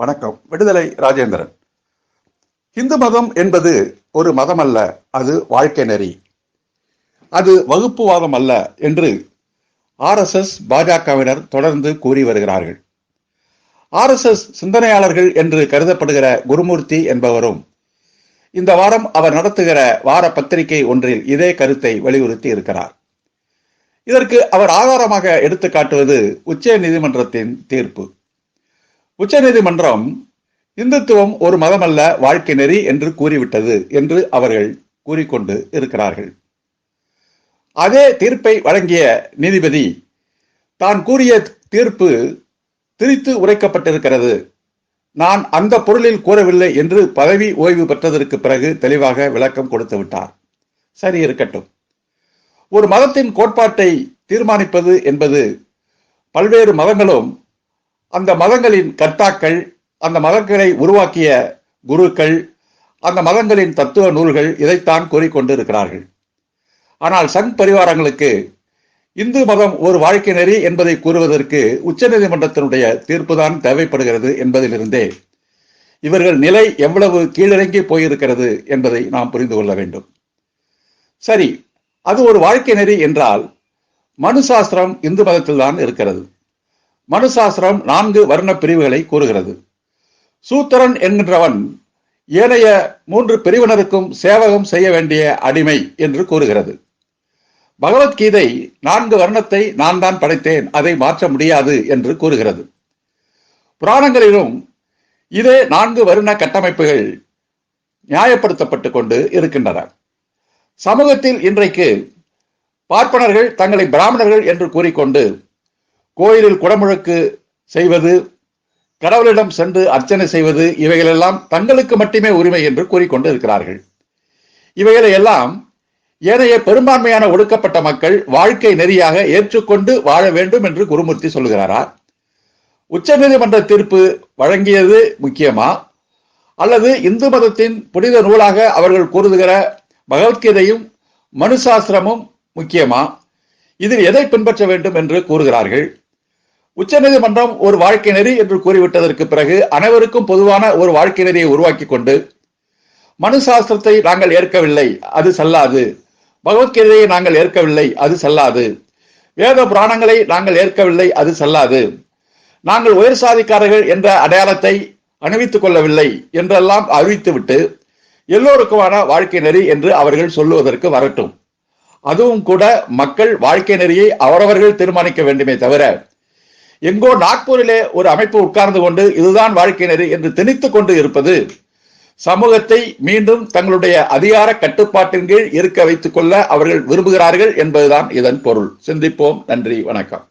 வணக்கம். விடுதலை ராஜேந்திரன். இந்து மதம் என்பது ஒரு மதம் அல்ல அது வாழ்க்கை நெறி. அது வகுப்புவாதம் அல்ல என்று ஆர்எஸ்எஸ் பாஜகவினர் தொடர்ந்து கூறி வருகிறார்கள். ஆர்எஸ்எஸ் சிந்தனையாளர்கள் என்று கருதப்படுகிற குருமூர்த்தி என்பவரும் இந்த வாரம் அவர் நடத்துகிற வார பத்திரிகை ஒன்றில் இதே கருத்தை வலியுறுத்தி இருக்கிறார். இதற்கு அவர் ஆதாரமாக எடுத்துக்காட்டுவது உச்ச நீதிமன்றத்தின் தீர்ப்பு. உச்சநீதிமன்றம் இந்துத்துவம் ஒரு மதமல்ல வாழ்க்கை நெறி என்று கூறிவிட்டது என்று அவர்கள் கூறிக்கொண்டு இருக்கிறார்கள். அதே தீர்ப்பை வழங்கிய நீதிபதி தான் கூறிய தீர்ப்பு திரித்து உரைக்கப்பட்டிருக்கிறது. நான் அந்த பொருளில் கூறவில்லை என்று பதவி ஓய்வு பெற்றதற்கு பிறகு தெளிவாக விளக்கம் கொடுத்து விட்டார். சரி இருக்கட்டும். ஒரு மதத்தின் கோட்பாட்டை தீர்மானிப்பது என்பது பல்வேறு மதங்களும் அந்த மதங்களின் கர்த்தாக்கள் அந்த மதங்களை உருவாக்கிய குருக்கள் அந்த மதங்களின் தத்துவ நூல்கள் இதைத்தான் கூறிக்கொண்டு இருக்கிறார்கள் ஆனால் சங் பரிவாரங்களுக்கு இந்து மதம் ஒரு வாழ்க்கை நெறி என்பதை கூறுவதற்கு உச்சநீதிமன்றத்தினுடைய தீர்ப்புதான் தேவைப்படுகிறது என்பதிலிருந்தே இவர்கள் நிலை எவ்வளவு கீழிறங்கி போயிருக்கிறது என்பதை நாம் புரிந்து கொள்ள வேண்டும். சரி அது ஒரு வாழ்க்கை நெறி என்றால் மனு சாஸ்திரம் இந்து மதத்தில் தான் இருக்கிறது. மனுசாஸ்திரம் நான்கு வர்ண பிரிவுகளை கூறுகிறது. சூத்திரன் என்கின்றவன் ஏனைய மூன்று பிரிவினருக்கும் சேவகம் செய்ய வேண்டிய அடிமை என்று கூறுகிறது. பகவத்கீதை நான்கு வர்ணத்தை நான் தான் படைத்தேன் அதை மாற்ற முடியாது என்று கூறுகிறது. புராணங்களிலும் இதே நான்கு வருண கட்டமைப்புகள் நியாயப்படுத்தப்பட்டு கொண்டு இருக்கின்றன. சமூகத்தில் இன்றைக்கு பார்ப்பனர்கள் தங்களை பிராமணர்கள் என்று கூறிக்கொண்டு கோயிலில் குடமுழக்கு செய்வது கடவுளிடம் சென்று அர்ச்சனை செய்வது இவைகளெல்லாம் தங்களுக்கு மட்டுமே உரிமை என்று கூறிக்கொண்டு இருக்கிறார்கள். இவைகளை எல்லாம் ஏனைய பெரும்பான்மையான ஒடுக்கப்பட்ட மக்கள் வாழ்க்கை நெறியாக ஏற்றுக்கொண்டு வாழ வேண்டும் என்று குருமூர்த்தி சொல்கிறாரா? உச்சநீதிமன்ற தீர்ப்பு வழங்கியது முக்கியமா? அல்லது இந்து மதத்தின் புனித நூலாக அவர்கள் கூறுகிற பகவத்கீதையும் மனுசாஸ்திரமும் முக்கியமா? இதில் எதை பின்பற்ற வேண்டும் என்று கூறுகிறார்கள்? உச்சநீதிமன்றம் ஒரு வாழ்க்கை நெறி என்று கூறிவிட்டதற்கு பிறகு அனைவருக்கும் பொதுவான ஒரு வாழ்க்கை நெறியை உருவாக்கி கொண்டு மனு சாஸ்திரத்தை நாங்கள் ஏற்கவில்லை அது செல்லாது. பகவத்கீதையை நாங்கள் ஏற்கவில்லை அது செல்லாது. வேத புராணங்களை நாங்கள் ஏற்கவில்லை அது செல்லாது. நாங்கள் உயர் சாதிக்காரர்கள் என்ற அடையாளத்தை அணிவித்துக் கொள்ளவில்லை என்றெல்லாம் அறிவித்துவிட்டு எல்லோருக்குமான வாழ்க்கை நெறி என்று அவர்கள் சொல்லுவதற்கு வரட்டும். அதுவும் கூட மக்கள் வாழ்க்கை நெறியை அவரவர்கள் தீர்மானிக்க வேண்டுமே தவிர எங்கோ நாக்பூரிலே ஒரு அமைப்பு உட்கார்ந்து கொண்டு இதுதான் வாழ்க்கை நெறி என்று திணித்துக் கொண்டு இருப்பது சமூகத்தை மீண்டும் தங்களுடைய அதிகார கட்டுப்பாட்டின் கீழ் இருக்க வைத்துக் கொள்ள அவர்கள் விரும்புகிறார்கள் என்பதுதான் இதன் பொருள். சிந்திப்போம். நன்றி. வணக்கம்.